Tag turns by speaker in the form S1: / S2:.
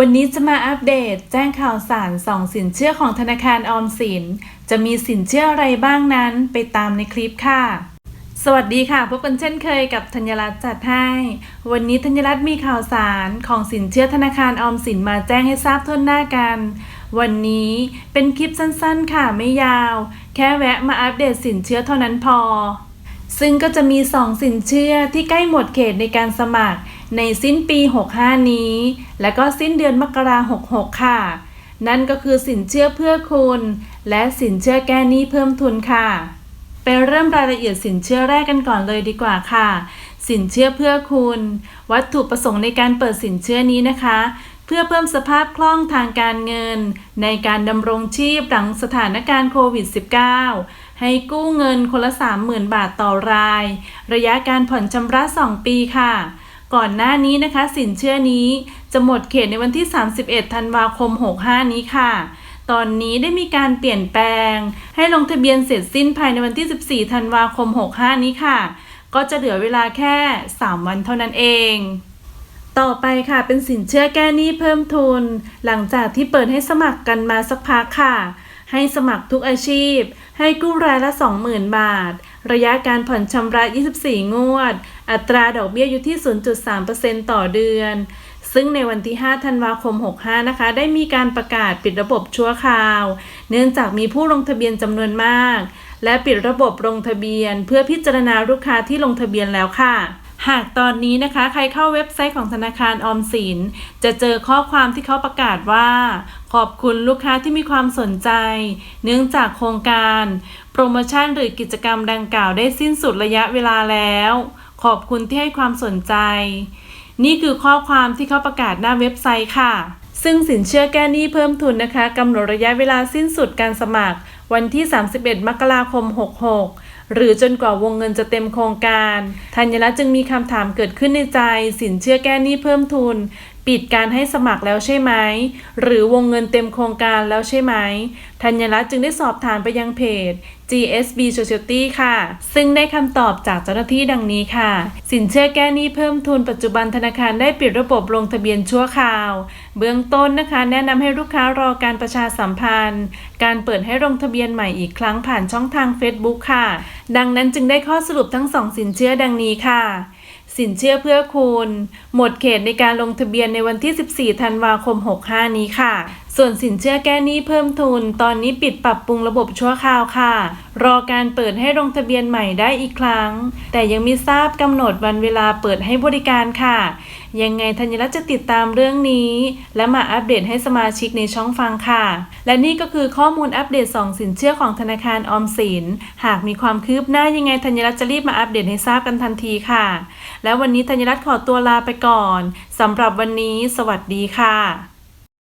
S1: วันนี้จะมาอัปเดตแจ้งข่าวสารสองสินเชื่อของธนาคารออมสิน จะมีสินเชื่ออะไรบ้างนั้นไปตามในคลิปค่ะ สวัสดีค่ะพบกันเช่นเคยกับธัญรัตน์จัดให้ วันนี้ธัญรัตน์มีข่าวสารของสินเชื่อธนาคารออมสินมาแจ้งให้ทราบทั่วหน้ากัน วันนี้เป็นคลิปสั้นๆค่ะไม่ยาว แค่แวะมาอัปเดตสินเชื่อเท่านั้นพอ ซึ่งก็จะมี 2 สินเชื่อที่ใกล้หมดเขตในการสมัคร ในสิ้นปี 65 นี้ และก็สิ้นเดือนมกรา66 ค่ะ นั่นก็คือสินเชื่อเพื่อคุณ และสินเชื่อแก้หนี้เพิ่มทุนค่ะ ไปเริ่มรายละเอียดสินเชื่อแรกกันก่อนเลยดีกว่าค่ะ สินเชื่อเพื่อคุณ วัตถุประสงค์ในการเปิดสินเชื่อนี้นะคะ เพื่อเพิ่มสภาพคล่องทางการเงิน ในการดำรงชีพหลังสถานการณ์โควิด -19 ให้กู้เงินคนละ 30,000 บาทต่อราย ระยะการผ่อนชำระ 2 ปีค่ะ ก่อนหน้านี้นะคะ สินเชื่อนี้จะหมดเขตในวันที่ 31 ธันวาคม 65 นี้ค่ะ ตอนนี้ได้มีการเปลี่ยนแปลง ให้ลงทะเบียนเสร็จสิ้นภายในวันที่ 14 ธันวาคม 65 นี้ค่ะ ก็จะเหลือเวลาแค่ 3 วันเท่านั้นเองต่อไปค่ะเป็นสินเชื่อแก้หนี้เพิ่มทุน หลังจากที่เปิดให้สมัครกันมาสักพักค่ะ ให้สมัครทุกอาชีพ ให้กู้รายละ 20,000 บาท ระยะการผ่อนชำระ 24 งวด อัตราดอกเบี้ยอยู่ที่ 0.3%ต่อเดือน ซึ่งในวันที่ 5 ธันวาคม 65 นะคะ ได้มีการประกาศปิดระบบชั่วคราว เนื่องจากมีผู้ลงทะเบียนจำนวนมาก และปิดระบบลงทะเบียน เพื่อพิจารณาลูกค้าที่ลงทะเบียนแล้วค่ะหากตอนนี้นะคะใครเข้าเว็บไซต์ของธนาคารออมสิน จะเจอข้อความที่เขาประกาศว่า ขอบคุณลูกค้าที่มีความสนใจ เนื่องจากโครงการ โปรโมชั่นหรือกิจกรรมดังกล่าวได้สิ้นสุดระยะเวลาแล้ว ขอบคุณที่ให้ความสนใจ นี่คือข้อความที่เขาประกาศหน้าเว็บไซต์ค่ะ ซึ่งสินเชื่อแก้หนี้เพิ่มทุนนะคะกำหนดระยะเวลาสิ้นสุดการสมัคร วันที่ 31 มกราคม 66 หรือจนกว่าวงเงินจะเต็มโครงการธัญรัตน์จึงมีคำถามเกิดขึ้นในใจ สินเชื่อแก้หนี้เพิ่มทุน ปิดการให้สมัครแล้วใช่ไหม หรือวงเงินเต็มโครงการแล้วใช่ไหม ธัญรัตน์จึงได้สอบถามไปยังเพจ GSB Society ค่ะ ซึ่งได้คำตอบจากเจ้าหน้าที่ดังนี้ค่ะ สินเชื่อแก้หนี้เพิ่มทุนปัจจุบันธนาคารได้ปิดระบบลงทะเบียนชั่วคราว เบื้องต้นนะคะ แนะนำให้ลูกค้ารอการประชาสัมพันธ์ การเปิดให้ลงทะเบียนใหม่อีกครั้งผ่านช่องทาง Facebook ค่ะ ดังนั้นจึงได้ข้อสรุปทั้งสองสินเชื่อดังนี้ค่ะ สินเชื่อเพื่อคุณ หมดเขตในการลงทะเบียนในวันที่ 14 ธันวาคม 65 นี้ค่ะ ส่วนสินเชื่อแก้หนี้เพิ่มทุน ตอนนี้ปิดปรับปรุงระบบชั่วคราวค่ะ รอการเปิดให้ลงทะเบียนใหม่ได้อีกครั้ง แต่ยังไม่ทราบกำหนดวันเวลาเปิดให้บริการค่ะ ยังไงธัญรัตน์จะติดตามเรื่องนี้ และมาอัปเดตให้สมาชิกในช่องฟังค่ะ และนี่ก็คือข้อมูลอัปเดต 2 สินเชื่อของธนาคารออมสิน หากมีความคืบหน้ายังไงธัญรัตน์จะรีบมาอัปเดตให้ทราบกันทันทีค่ะ และวันนี้ธัญรัตน์ขอตัวลาไปก่อนสำหรับวันนี้ สวัสดีค่ะ